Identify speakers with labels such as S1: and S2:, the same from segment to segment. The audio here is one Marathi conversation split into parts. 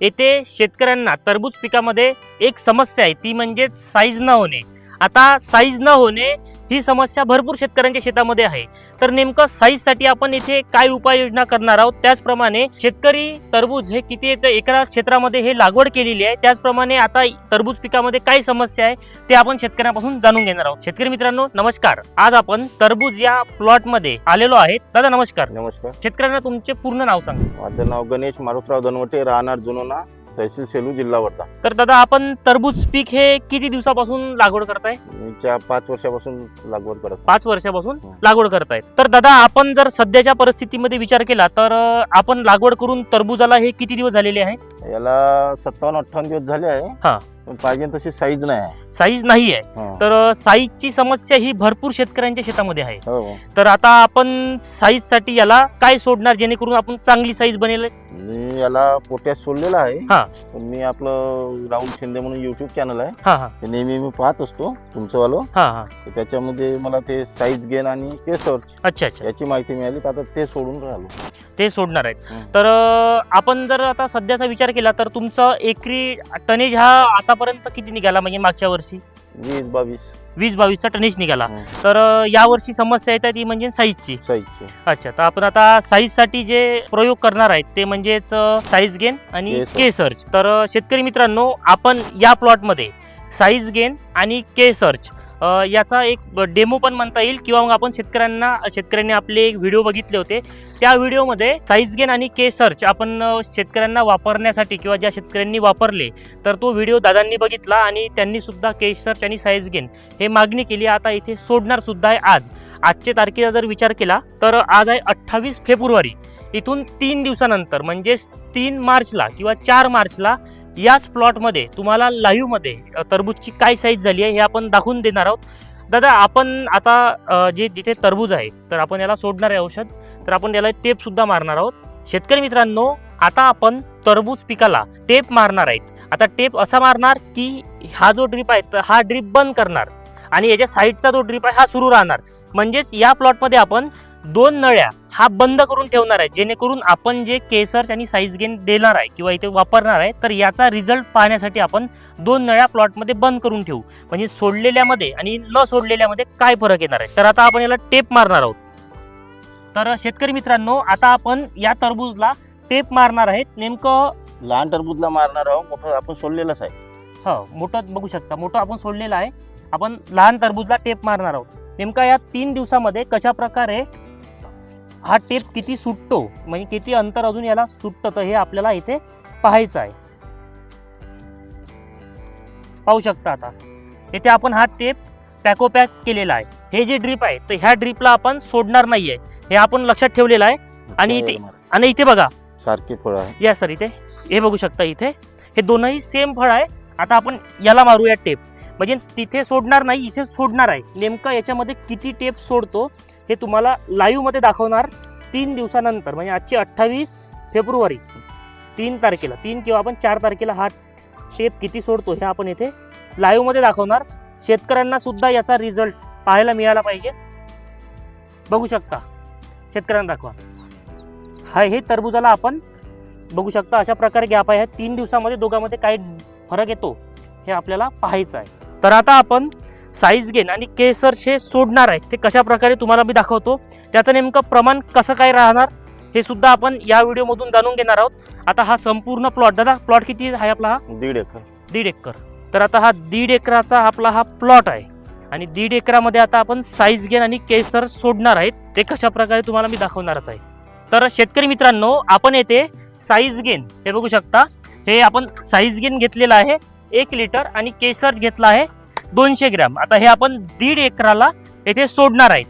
S1: येथे शेतकऱ्यांना टरबूज पिकामध्ये एक समस्या आहे ती म्हणजे साईज न होणे. आता साईज न होणे ही समस्या भरपूर शेतकऱ्यांच्या शेतामध्ये आहे. तर नेमकं साईजसाठी आपण इथे काय उपाययोजना करणार आहोत? त्याचप्रमाणे शेतकरी टरबूज हे किती एका क्षेत्रामध्ये हे लागवड केलेली आहे. त्याचप्रमाणे आता टरबूज पिकामध्ये काय समस्या आहे? ते आपण शेतकऱ्यांपासून जाणून घेणार आहोत. शेतकरी मित्रांनो नमस्कार. आज आपण टरबूज या प्लॉटमध्ये आलेलो आहेत. दादा नमस्कार.
S2: नमस्कार.
S1: शेतकऱ्यांना तुमचे पूर्ण नाव सांगा.
S2: माझं नाव गणेश मारुतराव दनवटे राहणार जुनोना तहसील सेलू जिल्हा वर्धा
S1: तर दादा आपण टरबूज पीक हे किती दिवसापासून लागवड करताय
S2: मी पाच वर्षापासून लागवड करत आहे.
S1: पाच वर्षापासून
S2: हो.
S1: लागवड करतायत तर दादा आपण जर सध्याच्या परिस्थितीमध्ये विचार केला तर अं, आपण लागवड करून टरबूजाला हे किती दिवस झालेले आहे
S2: याला सत्तावन्न अठ्ठावन्न दिवस झाले आहे.
S1: हा.
S2: पण पाहिजे तशी साईज नाही आहे.
S1: साईज नाही आहे
S2: हा.
S1: तर अं, साईजची समस्या ही भरपूर शेतकऱ्यांच्या शेतामध्ये आहे.
S2: हो.
S1: तर आता आपण साईजसाठी याला काय सोडणार जेणेकरून आपण चांगली साईज बनेल?
S2: मी याला पोट्यास सोडलेला आहे.
S1: हा.
S2: पण मी आपलं राहुल शिंदे म्हणून युट्यूब चॅनल आहे.
S1: हा हा.
S2: ते नेहमी मी पाहत असतो तुमचं वालं
S1: हा हा.
S2: तर त्याच्यामध्ये मला ते साईज गेन आणि के सर्च
S1: अच्छा अच्छा.
S2: याची माहिती मिळाली. तर आता ते सोडून राहिलो.
S1: ते सोडणार आहेत.
S2: हं.
S1: तर अं, आपण जर आता सध्याचा विचार केला तर तुमचं एकरी टनेज हा आतापर्यंत किती निघाला? म्हणजे मागच्या वर्षी?
S2: वीस बावीस.
S1: वीस बावीसचा टनेज निघाला.
S2: हं.
S1: तर अं, यावर्षी समस्या येतात ती म्हणजे साईजची.
S2: साईजचे.
S1: अच्छा तर आपण आता साईजसाठी जे प्रयोग करणार आहेत ते म्हणजेच साईज गेन आणि
S2: के सर्च.
S1: के सर्च तर अ, शेतकरी मित्रांनो आपण या प्लॉटमध्ये साईज गेन आणि के सर्च याचा एक डेमो पण म्हणता येईल किंवा मग आपण शेतकऱ्यांना शेतकऱ्यांनी आपले एक व्हिडिओ बघितले होते. त्या व्हिडिओमध्ये साईज गेन आणि के सर्च आपण शेतकऱ्यांना वापरण्यासाठी किंवा ज्या शेतकऱ्यांनी वापरले तर तो व्हिडिओ दादांनी बघितला आणि त्यांनी सुद्धा के सर्च आणि साईज गेन हे मागणी केली. आता इथे सोडणार सुद्धा आहे आज. आजच्या तारखेचा जर विचार केला तर आज आहे अठ्ठावीस फेब्रुवारी. इथून तीन दिवसानंतर म्हणजेच तीन मार्चला किंवा चार मार्चला याच प्लॉटमध्ये तुम्हाला लाईव्हमध्ये तरबूजची टरबूजची काय साईज झाली आहे हे आपण दाखवून देणार आहोत. दादा आपण आता जे जिथे टरबूज आहे तर आपण याला सोडणार आहे औषध. तर आपण याला टेपसुद्धा मारणार आहोत. शेतकरी मित्रांनो आता आपण तरबूज पिकाला टेप मारणार आहेत. आता टेप असा मारणार की हा जो ड्रीप आहे तर हा ड्रीप बंद करणार. आणि याच्या साईडचा जो ड्रीप आहे हा सुरू राहणार. म्हणजेच या प्लॉटमध्ये आपण दोन नळ्या हा बंद करून ठेवणार आहे. जेणेकरून आपण जे केसर्च आणि साईज गेन देणार आहे किंवा इथे वापरणार आहे तर याचा रिझल्ट पाहण्यासाठी आपण दोन नळ्या प्लॉटमध्ये बंद करून ठेवू. म्हणजे सोडलेल्यामध्ये आणि न सोडलेल्यामध्ये काय फरक येणार आहे? तर आता आपण याला टेप मारणार आहोत. तर शेतकरी मित्रांनो आता आपण या टरबूजला टेप मारणार आहेत. नेमकं
S2: लहान टरबूजला मारणार आहोत. मोठं आपण सोडलेलंच आहे.
S1: हो मोठं बघू शकता. मोठं आपण सोडलेलं आहे. आपण लहान टरबूजला टेप मारणार आहोत. नेमका या तीन दिवसामध्ये कशा प्रकारे हा टेप किती सुटतो? म्हणजे किती अंतर अजून याला सुटतं? तर हे आपल्याला इथे पाहायचं आहे. पाहू शकता आता. इथे आपण हा टेप पॅकोपॅक केलेला आहे. हे जे ड्रीप आहे तर ह्या ड्रीपला आपण सोडणार नाहीये. हे आपण लक्षात ठेवलेलं आहे. आणि इथे- आणि इथे बघा.
S2: सारखे फळ आहे.
S1: या सर इथे. हे बघू शकता इथे. हे दोनही सेम फळ आहे. आता आपण याला मारूया टेप. म्हणजे तिथे सोडणार नाही इथे सोडणार आहे. नेमकं याच्यामध्ये किती टेप सोडतो? हे तुम्हाला लाईव्हमध्ये दाखवणार तीन दिवसानंतर म्हणजे आजची अठ्ठावीस फेब्रुवारी तीन तारखेला तीन किंवा आपण चार तारखेला हा टेप किती सोडतो हे आपण इथे लाईव्हमध्ये दाखवणार. शेतकऱ्यांना सुद्धा याचा रिझल्ट पाहायला मिळाला पाहिजे. बघू शकता शेतकऱ्यांना दाखवा. हा हे तरबुजाला आपण बघू शकता अशा प्रकारे गॅप आहे. ह्या तीन दिवसामध्ये दोघांमध्ये काय फरक येतो हे आपल्याला पाहायचं आहे. तर आता आपण साईज गेन आणि केसर हे सोडणार आहे ते कशा प्रकारे तुम्हाला मी दाखवतो. त्याचं नेमकं प्रमाण कसं काय राहणार हे सुद्धा आपण या व्हिडिओमधून जाणून घेणार आहोत. आता हा संपूर्ण प्लॉट दादा प्लॉट किती आहे आपला हा?
S2: दीड एकर.
S1: दीड एकर. तर आता हा दीड एकराचा आपला हा प्लॉट आहे. आणि दीड एकरामध्ये आता आपण साईज गेन आणि केसर सोडणार आहेत. ते कशा प्रकारे तुम्हाला मी दाखवणारच आहे. तर शेतकरी मित्रांनो आपण येथे साईज गेन हे बघू शकता. हे आपण साईज गेन घेतलेलं आहे. एक लिटर आणि केसर घेतला आहे. दोनशे ग्रॅम. आता हे आपण दीड एकराला येथे सोडणार आहेत.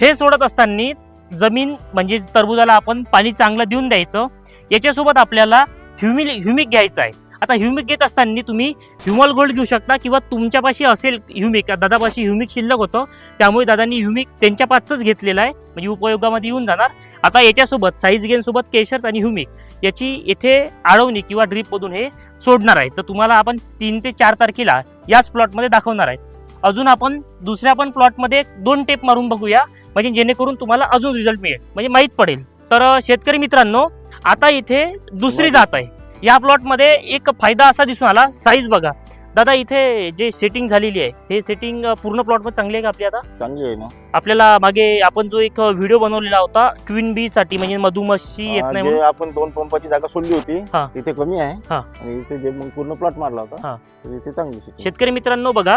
S1: हे सोडत असताना जमीन म्हणजे तरबुजाला आपण पाणी चांगलं देऊन द्यायचं. याच्यासोबत आपल्याला ह्युमिल ह्युमिक घ्यायचं आहे. आता ह्युमिक घेत असताना तुम्ही ह्युमल गोल्ड घेऊ शकता किंवा तुमच्यापाशी असेल ह्युमिक दादापाशी ह्युमिक शिल्लक होतं त्यामुळे दादांनी ह्युमिक त्यांच्या पाचच घेतलेलं आहे. म्हणजे उपयोगामध्ये येऊन जाणार. आता याच्यासोबत साईज गेन सोबत केशर्स आणि ह्युमिक याची येथे आळवणी किंवा ड्रीपमधून हे सोडणार आहे. तर तुम्हाला आपण तीन ते चार तारखेला याच प्लॉटमध्ये दाखवणार आहे. अजून आपण दुसऱ्या पण प्लॉटमध्ये दोन टेप मारून बघूया. म्हणजे जेणेकरून तुम्हाला अजून रिझल्ट मिळेल. म्हणजे माहीत पडेल. तर शेतकरी मित्रांनो आता इथे दुसरी जात आहे. या प्लॉटमध्ये एक फायदा असा दिसून आला. साईज बघा. दादा इथे जे सेटिंग झालेली आहे हे सेटिंग पूर्ण प्लॉटमध्ये चांगली आहे का आपली आता?
S2: चांगली आहे ना.
S1: आपल्याला मागे आपण जो एक व्हिडिओ बनवलेला होता क्वीन बी साठी म्हणजे मधुमक्षी येत नाही
S2: जे
S1: म्हणून.
S2: आपण दोन पंपाची जागा सोडली होती
S1: हा.
S2: तिथे कमी आहे.
S1: हा.
S2: आणि इथे जे मग पूर्ण प्लॉट मारला
S1: हा.
S2: होता तर इथे चांगली शेती
S1: शेतकरी मित्रांनो बघा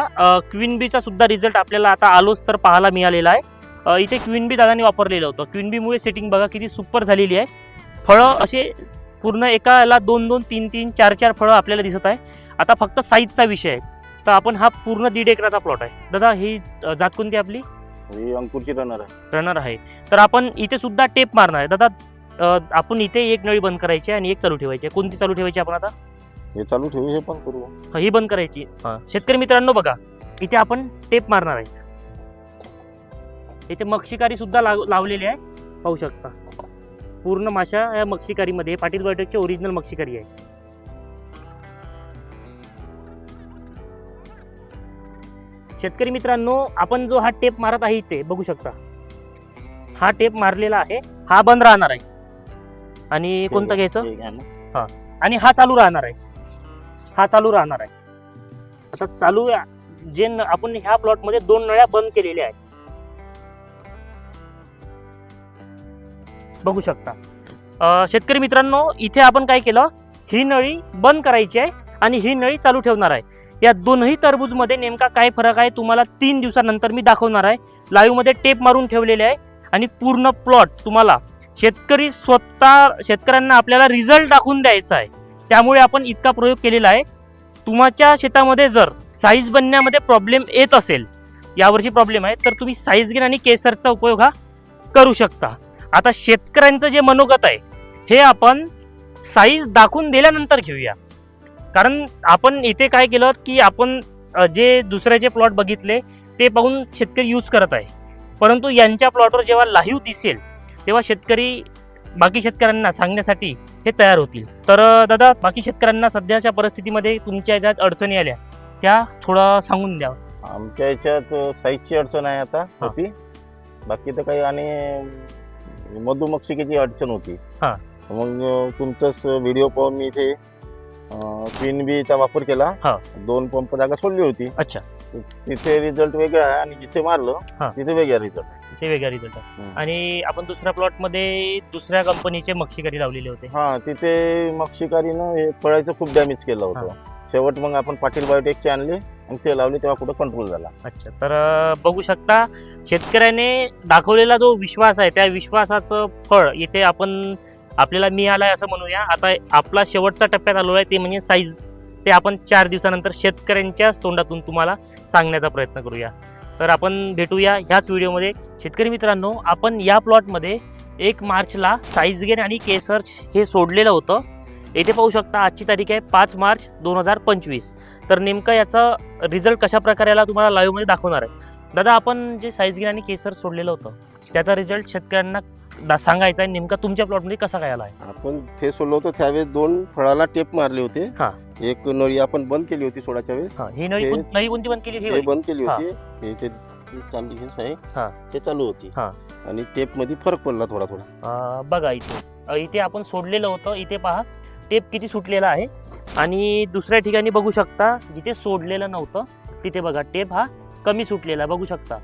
S1: क्वीन बीचा सुद्धा रिझल्ट आपल्याला आता आलोच तर पाहायला मिळालेला आहे. अ, इथे क्वीन बी दादांनी वापरलेलं होतं. क्वीन बीमुळे सेटिंग बघा किती सुपर झालेली आहे. फळं असे पूर्ण एका याला दोन दोन तीन तीन चार चार फळं आपल्याला दिसत आहे. आता फक्त साईजचा विषय आहे. तर आपण हा पूर्ण दीड एकराचा प्लॉट आहे. दादा ही जात कोणती आपली?
S2: ही अंकुरची रनर आहे.
S1: रनर आहे. तर आपण इथे सुद्धा टेप मारणार आहे. दादा आपण इथे एक नळी बंद करायची आहे आणि एक चालू ठेवायची आहे. कोणती चालू ठेवायची आपण आता?
S2: हे चालू ठेवू हे पण करू.
S1: हा, ही बंद करायची. हा. शेतकरी मित्रांनो बघा इथे आपण टेप मारणार आहे इथे मक्षिकारी सुद्धा लाव लावलेली आहे. पाहू शकता. पूर्ण माशा या मक्षिकारीमध्ये पाटील बायोटेकची ओरिजिनल मक्षिकारी आहे. शेतकरी मित्रांनो आपण जो हा टेप मारत आहे इथे बघू शकता. हा टेप मारलेला आहे हा बंद राहणार आहे. आणि कोणतं घ्यायचं?
S2: हे.
S1: आणि हा चालू राहणार आहे. हा चालू राहणार आहे. आता चालू जे आपण ह्या प्लॉटमध्ये दोन नळ्या बंद केलेल्या आहेत. बघू शकता. शेतकरी मित्रांनो इथे आपण काय केलं? ही नळी बंद करायची आहे आणि ही नळी चालू ठेवणार आहे. या दोनही टरबूजमध्ये नेमका काय फरक आहे तुम्हाला तीन दिवसानंतर मी दाखवणार आहे. लाईव्हमध्ये टेप मारून ठेवलेले आहे. आणि पूर्ण प्लॉट तुम्हाला शेतकरी स्वतः शेतकऱ्यांना आपल्याला रिझल्ट दाखवून द्यायचा आहे. त्यामुळे आपण इतका प्रयोग केलेला आहे. तुमच्या शेतामध्ये जर साईज बनण्यामध्ये प्रॉब्लेम येत असेल यावर्षी प्रॉब्लेम आहे तर तुम्ही साईज गेन आणि केसरचा उपयोग हा करू शकता. आता शेतकऱ्यांचं जे मनोगत आहे हे आपण साईज दाखवून दिल्यानंतर घेऊया. कारण आपण इथे काय केलं की आपण जे दुसऱ्याचे प्लॉट बघितले ते पाहून शेतकरी यूज करत आहे. परंतु यांच्या प्लॉटवर जेव्हा लाईव्ह दिसेल तेव्हा शेतकरी बाकी शेतकऱ्यांना सांगण्यासाठी हे तयार होतील. तर दादा बाकी शेतकऱ्यांना सध्याच्या परिस्थितीमध्ये तुमच्या ज्या अडचणी आल्या त्या थोडं सांगून द्या.
S2: आमच्या याच्यात साईजची अडचण आहे आता होती. बाकी तर काही आणि मधुमक्षिकेची अडचण होती.
S1: हा.
S2: मग तुमचाच व्हिडिओ पाहून मी इथे क्वीन बीचा वापर केला.
S1: हा.
S2: दोन पंप जागा सोडली होती.
S1: अच्छा.
S2: तिथे रिझल्ट वेगळा आहे आणि जिथे
S1: हा.
S2: मारलं तिथे वेगळा रिझल्ट
S1: ते वेगळा रिझल्ट आहे.
S2: हम्म.
S1: आणि आपण दुसऱ्या प्लॉटमध्ये दुसऱ्या कंपनीचे मक्षिकारी लावलेले होते.
S2: हा तिथे मक्षिकारीनं हे फळाचं खूप डॅमेज केलं होतं. शेवट मग आपण पाटील बायोटेकचे आणले आणि ते लावले तेव्हा कुठं कंट्रोल झाला.
S1: अच्छा. तर अ, बघू शकता शेतकऱ्याने दाखवलेला जो विश्वास आहे त्या विश्वासाचं फळ इथे आपण आपल्याला मिळालंय असं म्हणूया. आता आपला शेवटचा टप्प्यात आलो आहे ते म्हणजे साईज ते आपण चार दिवसानंतर शेतकऱ्यांच्याच तोंडातून तुम्हाला सांगण्याचा प्रयत्न करूया. तर आपण भेटूया ह्याच व्हिडिओमध्ये. शेतकरी मित्रांनो आपण या प्लॉटमध्ये एक मार्चला साईज गेन आणि केसर्च हे सोडलेलं होतं. येथे पाहू शकता आजची तारीख आहे पाच मार्च दोन हजार पंचवीस. तर नेमकं याचा रिझल्ट कशा प्रकारे आला तुम्हाला लाईव्हमध्ये दाखवणार आहे? दादा आपण जे साईज गेन आणि केसर सोडलेलं होतं त्याचा रिझल्ट शेतकऱ्यांना दा- सांगायचा आहे नेमका तुमच्या प्लॉटमध्ये कसा काय आला आहे
S3: आपण ते सोडलं होतं त्यावेळेस दोन फळाला टेप मारले होते.
S1: हा.
S3: एक नळी आपण बंद केली होती सोडाच्या वेळेस.
S1: हा, ही नळी कोण- नळी कोणती बंद केली ही
S3: ते
S1: वाली?
S3: बंद केली
S1: हा.
S3: होती. हे ते ते चालू हेच आहे
S1: हा.
S3: ते चालू होती.
S1: हा.
S3: आणि टेपमध्ये फरक पडला थोडा थोडा.
S1: अं, बघा इथे. अं, इथे आपण सोडलेलं होतं. इथे पहा टेप किती सुटलेला आहे. आणि दुसऱ्या ठिकाणी बघू शकता जिथे सोडलेलं नव्हतं तिथे बघा टेप हा कमी सुटलेला आहे. बघू शकता.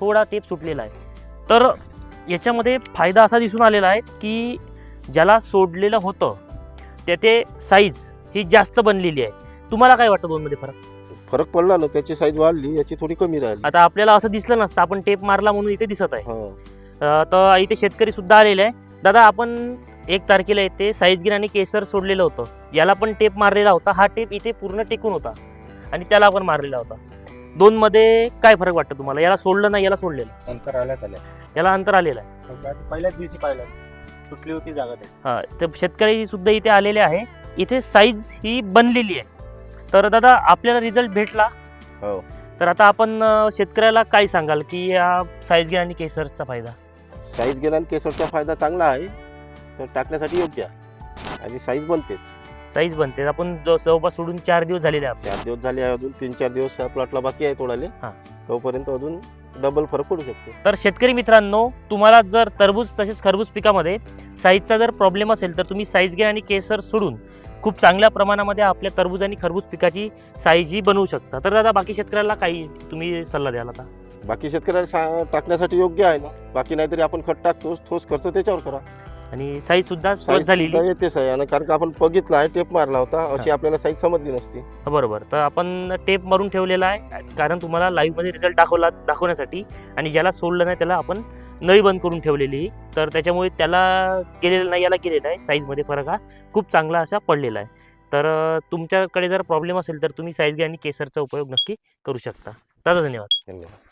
S1: थोडा टेप सुटलेला आहे. तर याच्यामध्ये फायदा असा दिसून आलेला आहे की ज्याला सोडलेलं होतं त्याचे साईज ही जास्त बनलेली आहे. तुम्हाला काय वाटतं दोनमध्ये फरक?
S3: फरक पडला ना त्याची साईज वाढली याची थोडी कमी राहिली.
S1: आता आपल्याला असं दिसलं नसतं आपण टेप मारला म्हणून इथे दिसत आहे.
S3: हा.
S1: अ, तर इथे शेतकरी सुद्धा आलेले आहे. दादा आपण एक तारखेला येते साईजगिर आणि केसर सोडलेलं होतं. याला पण टेप मारलेला होता. हा टेप इथे पूर्ण टेकून होता. आणि त्याला पण मारलेला होता. दोन मध्ये काय फरक वाटतं तुम्हाला? याला सोडलं नाही याला सोडलेलं.
S3: अंतर आल्यात आल्या
S1: याला अंतर आलेलं आहे.
S3: पहिल्याच दिवशी पाहिलं. सुटली होती जागा ते
S1: हा तर शेतकरी सुद्धा इथे आलेले आहे. इथे साईज ही बनलेली आहे. तर दादा आपल्याला रिझल्ट भेटला?
S3: हो.
S1: तर आता आपण अ, शेतकऱ्याला काय सांगाल की या साईजगिर आणि केसरचा फायदा?
S3: साईज गेला आणि केसरचा फायदा चांगला आहे. तर टाकण्यासाठी योग्य आहे. आणि साईज बनतेच.
S1: साईज बनते. आपण जो जवळपास सोडून चार दिवस झालेले आहे
S3: चार दिवस झाले अजून. तीन चार दिवस या प्लॉटला बाकी आहे तोडाले
S1: हा.
S3: तोपर्यंत अजून डबल फरक पडू शकते.
S1: तर शेतकरी मित्रांनो तुम्हाला जर टरबूज तसेच खरबूज पिकामध्ये साईजचा जर प्रॉब्लेम असेल तर तुम्ही साईज घ्या आणि केसर सोडून खूप चांगल्या प्रमाणामध्ये आपल्या टरबूज आणि खरबूज पिकाची साईज ही बनवू शकता. तर दादा बाकी शेतकऱ्याला काही तुम्ही सल्ला द्याल आता?
S2: बाकी शेतकऱ्याला सा- टाकण्यासाठी योग्य आहे ना. बाकी नाहीतरी आपण खत टाकतो ठोस खर्च त्याच्यावर करा.
S1: आणि साईज सुद्धा
S2: साईज
S1: सहज झालेली.
S2: सुद्धा येतेच आहे आणि कारण का आपण बघितलं आहे टेप मारला होता अशी आपल्याला साईज समजली नसती.
S1: बरोबर. तर आपण टेप मारून ठेवलेला आहे कारण तुम्हाला लाईव्हमध्ये रिझल्ट दाखवला दाखवण्यासाठी. आणि ज्याला सोडलं नाही त्याला आपण नळी बंद करून ठेवलेली तर त्याच्यामुळे त्याला गेलेलं नाही याला गेलेला आहे साईजमध्ये फरक हा खूप चांगला असा पडलेला आहे. तर तुमच्याकडे जर प्रॉब्लेम असेल तर तुम्ही साईज घ्या आणि केसरचा उपयोग नक्की करू शकता. दादा धन्यवाद.
S2: धन्यवाद.